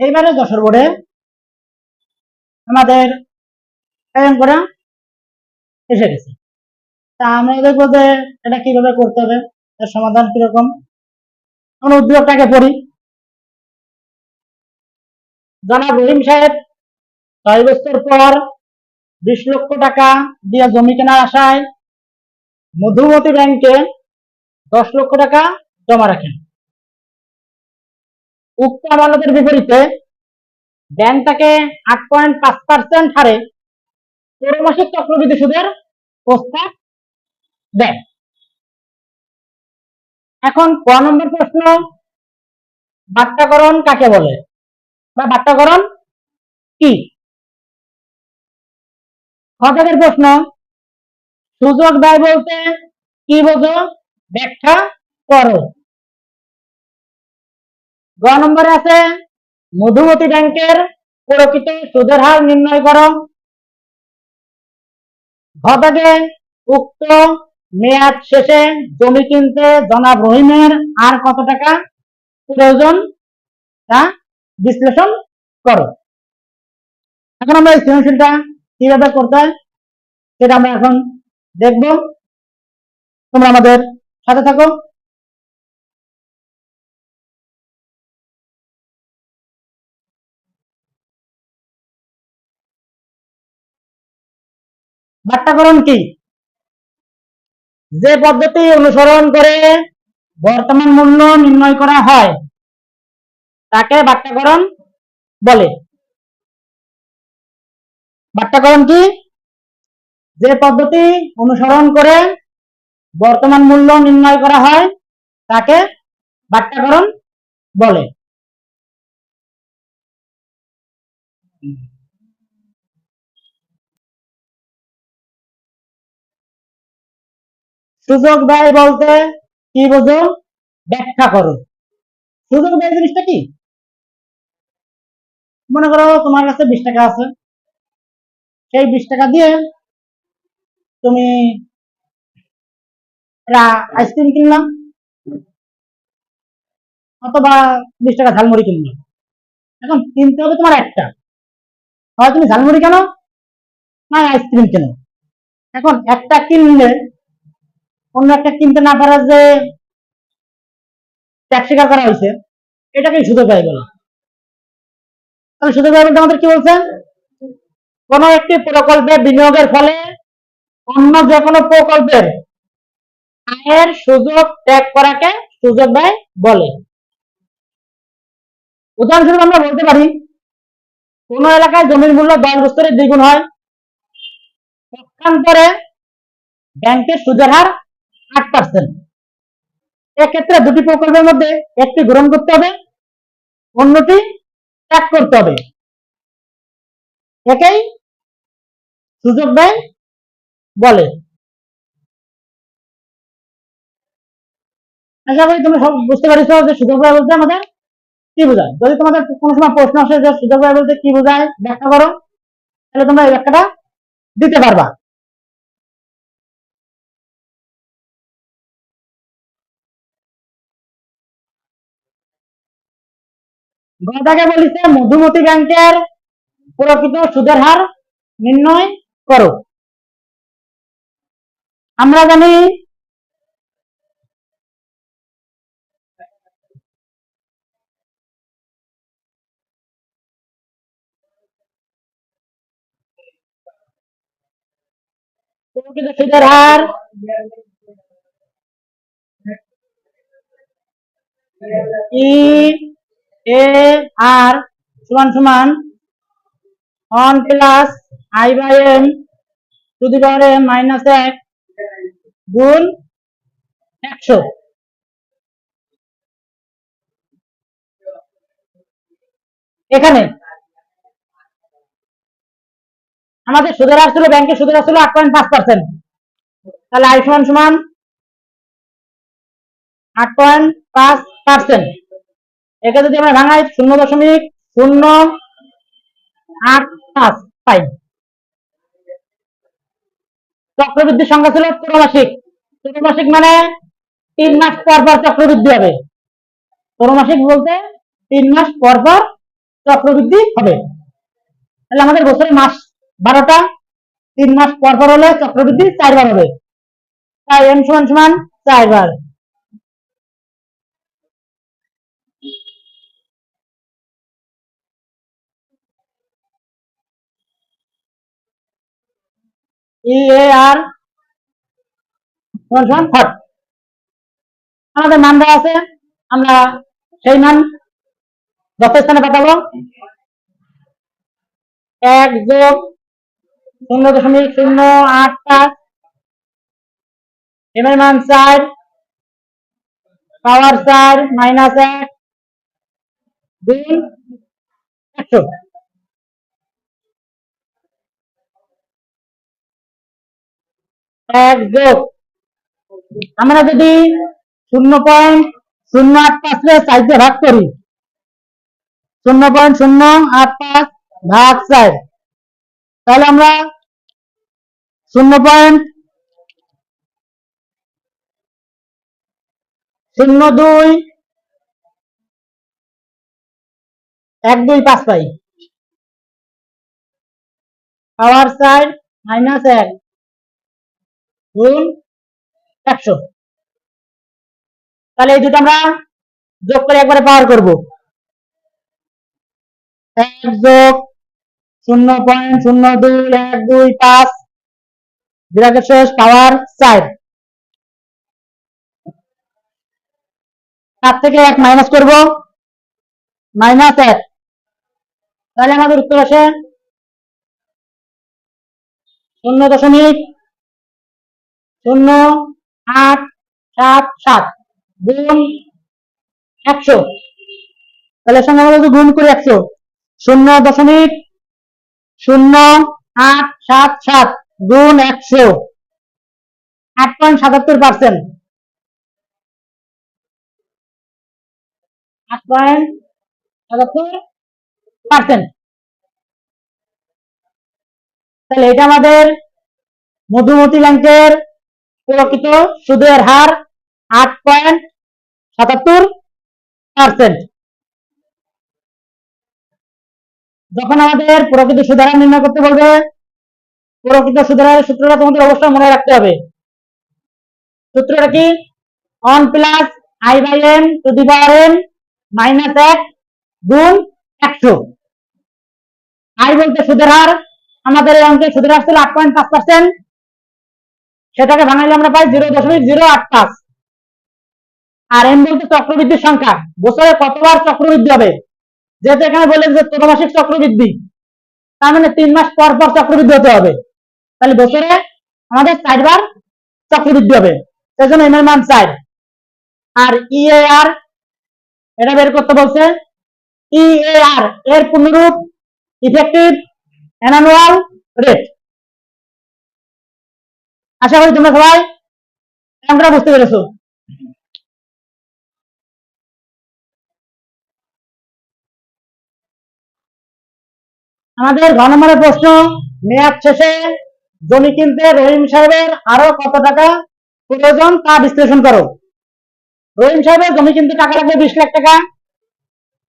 এইবারে যশোর বোর্ডে আমাদের অঙ্কটা এসে গেছে। তা আমরা দেখব যে এটা কীভাবে করতে হবে, এর সমাধান কীরকম। আমরা উদ্যোগটাকে পড়ি। জনাব রহিম সাহেব, ছয় বছর পর বিশ লক্ষ টাকা দিয়ে জমি কেনার আশায় মধুমতি ব্যাংকে দশ লক্ষ টাকা জমা রাখেন। উক্ত আমানতের বিপরীতে ব্যাংক তাকে আট পয়েন্ট পাঁচ পার্সেন্ট হারে ত্রৈমাসিক চক্রবৃদ্ধি সুদের প্রস্তাব দেন এখন ক নম্বর প্রশ্ন বাট্যাকরণ কাকে বলে? বা বাট্যাকরণ কি? খতাদের প্রশ্ন সুযোগ দেয় বলতে কি বোঝো? ব্যাখ্যা করো। গ নম্বরে আছে, মধুমতি ব্যাংকের প্রকৃত সুদের হার নির্ণয় করো। ঘটাকে উক্ত মেয়াদ শেষে জমি কিনতে জনাব রহিমের আর কত টাকা প্রয়োজন তা বিশ্লেষণ করো। এখন আমরা এই সৃজনশীলটা কীভাবে করতে হয় সেটা আমরা এখন দেখব। তোমরা আমাদের সাথে থাকো। বাট্যাকরণ কি? যে পদ্ধতি অনুসরণ করে বর্তমান মূল্য নির্ণয় করা হয়, তাকে বাট্যাকরণ বলে। বাট্যাকরণ কি? যে পদ্ধতি অনুসরণ করে বর্তমান মূল্য নির্ণয় করা হয়, তাকে বাট্যাকরণ বলে। সুযোগ ব্যয় বলতে কি বোঝো? ব্যাখ্যা করো। সুযোগ ব্যয় জিনিসটা কি? মনে করো তোমার কাছে বিশ টাকা আছে। সেই বিশ টাকা দিয়ে তুমি আইসক্রিম কিনলাম অথবা বিশ টাকা ঝালমুড়ি কিনলাম। এখন কিনতে হবে তোমার একটা। হয় তুমি ঝালমুড়ি কেন? না, আইসক্রিম কেন? এখন একটা কিনলে অন্য একটা কিনতে না পারার যে ট্যাক্স স্বীকার করা হয়েছে, এটাকেই সুযোগ ব্যয় বলে। তাহলে সুযোগ ব্যয় আমাদের কি বলছেন? কোন একটি প্রকল্পে বিনিয়োগের ফলে অন্য যে কোনো প্রকল্পের আয়ের সুযোগ ত্যাগ করাকে সুযোগ ব্যয় বলে। উদাহরণস্বরূপ আমরা বলতে পারি, কোন এলাকায় জমির মূল্য দশ বছরের দ্বিগুণ হয় পক্ষান্তরে ব্যাংকের সুদের হার আট পার্সেন্ট এক্ষেত্রে দুটি প্রকল্পের মধ্যে একটি গ্রহণ করতে হবে, অন্যটি ত্যাগ করতে হবে। একেই সুযোগ ব্যয় বলে। আশা করি তুমি সব বুঝতে পারছ যে সুযোগ ব্যয় বলতে আমাদের কি বোঝায়। যদি তোমাদের কোনো সময় প্রশ্ন আসে যে সুযোগ ব্যয় বলতে কি বোঝায়, ব্যাখ্যা করো, তাহলে তোমরা এই ব্যাখ্যাটা দিতে পারবা। গদাকে বলিছে, মধুমতি ব্যাংকের প্রকৃত সুদের হার নির্ণয় করো। আমরা জানি প্রকৃত সুদের হার ই এ আর সমান সমান one plus i by m to the power m minus এক গুণ একশো। এখানে আমাদের সুদের হার ছিল, ব্যাংকের সুদের হার আট পয়েন্ট পাঁচ পার্সেন্ট তাহলে আই সমান সমান আট পয়েন্ট পাঁচ পার্সেন্ট একে যদি আমরা ভাঙাই শূন্য দশমিক শূন্য আট পাই। চক্রবৃদ্ধির সংখ্যা ছিল মানে তিন মাস পর পর চক্রবৃদ্ধি হবে। বলতে তিন মাস পর পর চক্রবৃদ্ধি হবে। তাহলে আমাদের বছরে মাস বারোটা, তিন মাস পর পর হলে চক্রবৃদ্ধি চারবার হবে। তাই এম সমান সমান চারবার। ই আর সমান হট আমাদের মান দেওয়া আছে। আমরা সেই মান যথাস্থানে পাঠাবো। এক যোগ শূন্য দশমিক শূন্য আট পাঁচ। এম মান চার। পাওয়ার চার মাইনাস এক। দুই, একশো। এক যোগ আমরা যদি শূন্য পয়েন্ট শূন্য আট পাঁচ চার ভাগ করি, শূন্য পয়েন্ট শূন্য আট পাঁচ ভাগ চার, তাহলে আমরা শূন্য পয়েন্ট শূন্য দুই, এক দুই পাঁচ পাই। পাওয়ার চার মাইনাস এক। গুণ একশো। তাহলে এই দুটো আমরা যোগ করে একবারে পাওয়ার করব। এক যোগ শূন্য পয়েন্ট শূন্য দুই এক দুই পাঁচ বিরাটের শেষ পাওয়ার চার। তার থেকে এক মাইনাস করব। মাইনাস এক। তাহলে আমাদের উত্তর আসে শূন্য দশমিক শূন্য, আট, সাত সাত। গুণ একশো। তাহলে আমরা যদি গুণ করি একশো। শূন্য দশমিক শূন্য, আট, সাত সাত। গুণ একশো। আট পয়েন্ট সাতাত্তর পার্সেন্ট। আট পয়েন্ট সাতাত্তর পার্সেন্ট। তাহলে এটা আমাদের মধুমতি ব্যাংকের প্রকৃত সুদের হার আট পয়েন্ট সাতাত্তর পার্সেন্ট যখন আমাদের প্রকৃত হার নির্ণয় করতে বলবে, প্রকৃত সুদের হারের সূত্রটা তোমাদের অবশ্যই মনে রাখতে হবে। সূত্রটা কি? One plus i by m to the power m minus এক গুণ একশো। আই বলতে সুদের হার, আমাদের এই অঙ্কে সুদের হার ছিল আট পয়েন্ট পাঁচ পার্সেন্ট সেটাকে ভাঙাইলে আমরা পাই জিরো দশমিক জিরো আট পাঁচ। আর এম বলতে চক্রবৃদ্ধির সংখ্যা। বছরে কতবার চক্রবৃদ্ধি হবে? যেহেতু এখানে বললেন যে ত্রৈমাসিক চক্রবৃদ্ধি, তার মানে তিন মাস পর পর চক্রবৃদ্ধি হতে হবে। তাহলে বছরে আমাদের চারবার চক্রবৃদ্ধি হবে। সেজন্য এম এর মান চার। আর ই এ আর এটা বের করতে বলছে ই এ আর এর পূর্ণরূপ ইফেক্টিভ অ্যানুয়াল রেট আশা করি তোমরা সবাই অঙ্কটা বুঝতে পেরেছ। আমাদের ঘ নম্বরের প্রশ্ন, মেয়াদ শেষে জমি কিনতে রহিম সাহেবের আরও কত টাকা প্রয়োজন তা বিশ্লেষণ করো। রহিম সাহেবের জমি কিনতে টাকা লাগবে বিশ লাখ টাকা,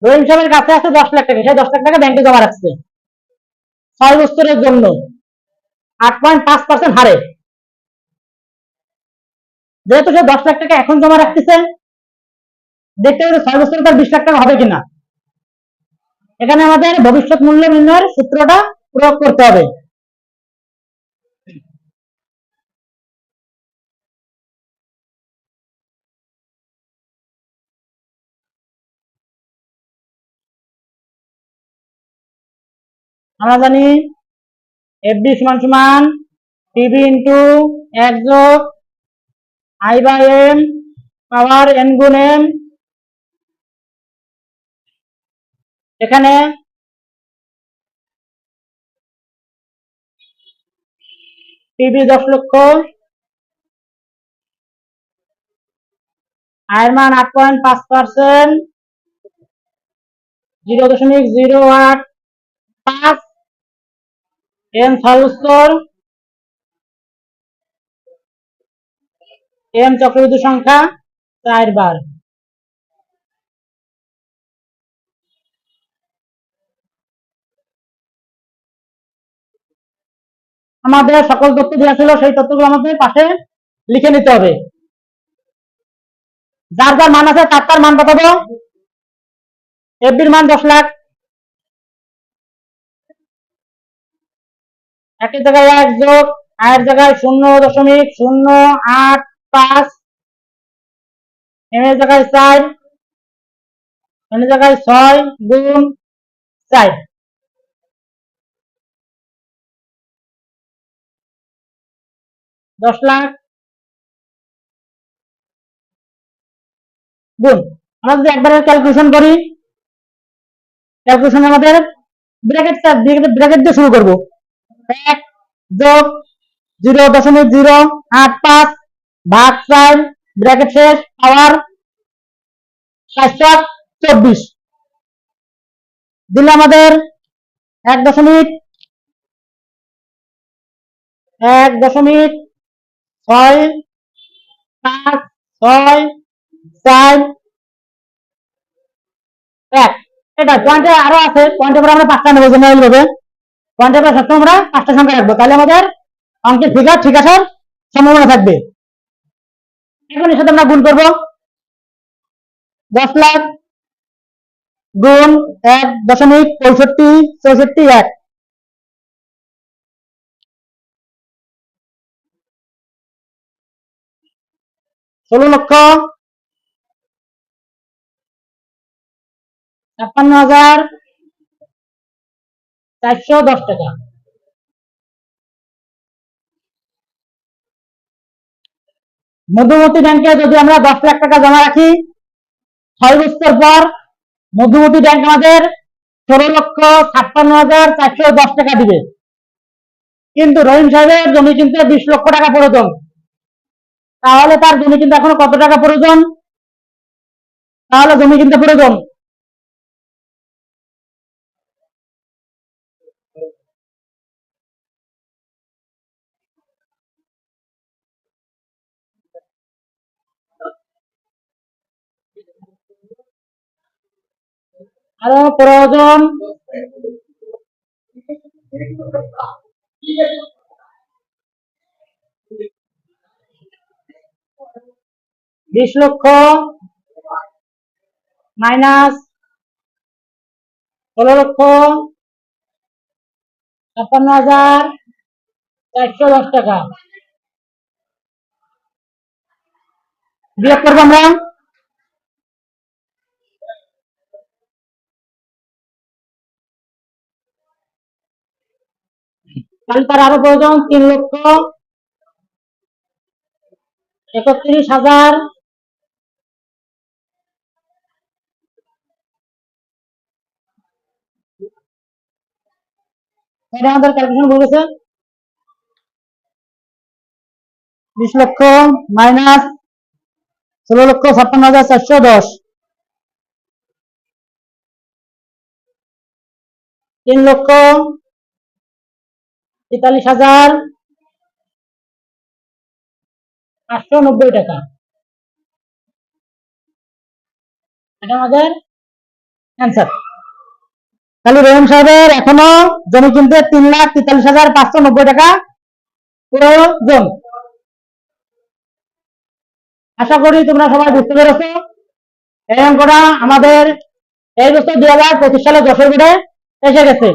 রহিম সাহেবের কাছে আছে দশ লাখ টাকা, সেই দশ লাখ টাকা ব্যাংকে জমা রাখছে। ছয় বছরের জন্য আট পয়েন্ট পাঁচ পার্সেন্ট হারে। যেহেতু সে দশ লাখ টাকা এখন জমা রাখতেছে, দেখতে হবে ছয় বছরে তার বিশ লাখ টাকা হবে কিনা? এখানে আমাদের ভবিষ্যৎ মূল্য নির্ণয়ের সূত্রটা প্রয়োগ করতে হবে। আমরা জানি এফডি সমান সমান টিভি ইন্টু এক যোগ i by m, power n গুণ এম। এখানে টিভি দশ লক্ষ আয়ের মান আট পয়েন্ট পাঁচ পার্সেন্ট। জিরো দশমিক জিরো আট পাঁচ। এম ছয় এম চক্রবৃদ্ধি সংখ্যা চার বার আমাদের সকল তথ্য দেওয়া ছিল, সেই তথ্যগুলো আমাদের পাশে লিখে নিতে হবে। যার যার মান আছে, তার তার মান কত এফবির মান দশ লাখ। একই জায়গায় এক যোগ আয়ের জায়গায় শূন্য দশমিক শূন্য আট পাঁচ এর জায়গায় চার, এন জায়গায় ছয়, গুণ চার। দশ লাখ গুণ। আমরা যদি একবারে ক্যালকুলেশন করি ক্যালকুলেশন আমাদের ব্র্যাকেট ব্র্যাকেট দিয়ে শুরু করব। এক যোগ জিরো দশমিক জিরো আট পাঁচ ভাগ চার ব্র্যাকেট শেষ পাওয়ার সাতশো চব্বিশ। দিলে আমাদের এক দশমিক এক দশমিক ছয় পাঁচ ছয় চার এক। এটা পয়েন্টে আরও আছে পয়েন্টের পরে আমরা পাঁচটা নেব, জেনারেল ভাবে। পয়েন্টের পরে সবসময় আমরা পাঁচটা সংখ্যা রাখব। তাহলে আমাদের অঙ্কের ফিগার ঠিক আসার সম্ভাবনা থাকবে। এখন এর সাথে আমরা গুণ করব। দশ লাখ গুণ এক দশমিক পঁয়ষট্টি, চৌষট্টি এক। ষোলো লক্ষ ছাপ্পান্ন হাজার চারশো দশ টাকা। মধুমতি ব্যাংকে যদি আমরা দশ লাখ টাকা জমা রাখি, ছয় বছর পর মধুমতি ব্যাংক আমাদের ষোলো লক্ষ ছাপ্পান্ন হাজার চারশো দশ টাকা দিবে। কিন্তু রহিম সাহেবের জমি কিনতে বিশ লক্ষ টাকা প্রয়োজন। তাহলে তার জমি কিনতে এখনও কত টাকা প্রয়োজন? তাহলে জমি কিনতে প্রয়োজন? আরও প্রয়োজন। বিশ লক্ষ মাইনাস ষোলো লক্ষ ছাপ্পান্ন হাজার চারশো দশ টাকা। বিয়োগ করব আমরা। তাহলে তার আরও প্রয়োজন তিন লক্ষ একত্রিশ হাজার আমাদের ক্যালকুলেশন বলেছে বিশ লক্ষ মাইনাস ষোলো লক্ষ ছাপ্পান্ন হাজার চারশো দশ। তিন লক্ষ তেতাল্লিশ হাজার আটশো নব্বই টাকা। এটা আমাদের অ্যান্সার তাহলে রহিম সাহেবের এখনও জমি কিনতে তিন লাখ তেতাল্লিশ হাজার পাঁচশো নব্বই টাকা প্রয়োজন। আশা করি তোমরা সবাই বুঝতে পেরেছ। এই অঙ্কটা আমাদের এই বছর দুই হাজার পঁচিশ সালে দশের বেড়ে এসে গেছে।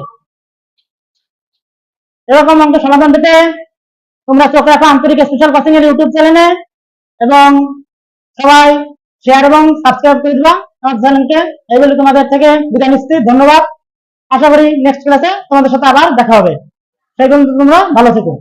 এরকম অঙ্ক সমাধান পেতে তোমরা চোখ রাখো আন্তরিক স্পেশাল কোচিং এর ইউটিউব চ্যানেলে এবং সবাই শেয়ার এবং সাবস্ক্রাইব করে দিবা আমার চ্যানেলকে। এই বলে তোমাদের থেকে বিদায় নিচ্ছি। ধন্যবাদ। আশা করি নেক্সট ক্লাসে তোমাদের সাথে আবার দেখা হবে। সেই পর্যন্ত তোমরা ভালো থেকো।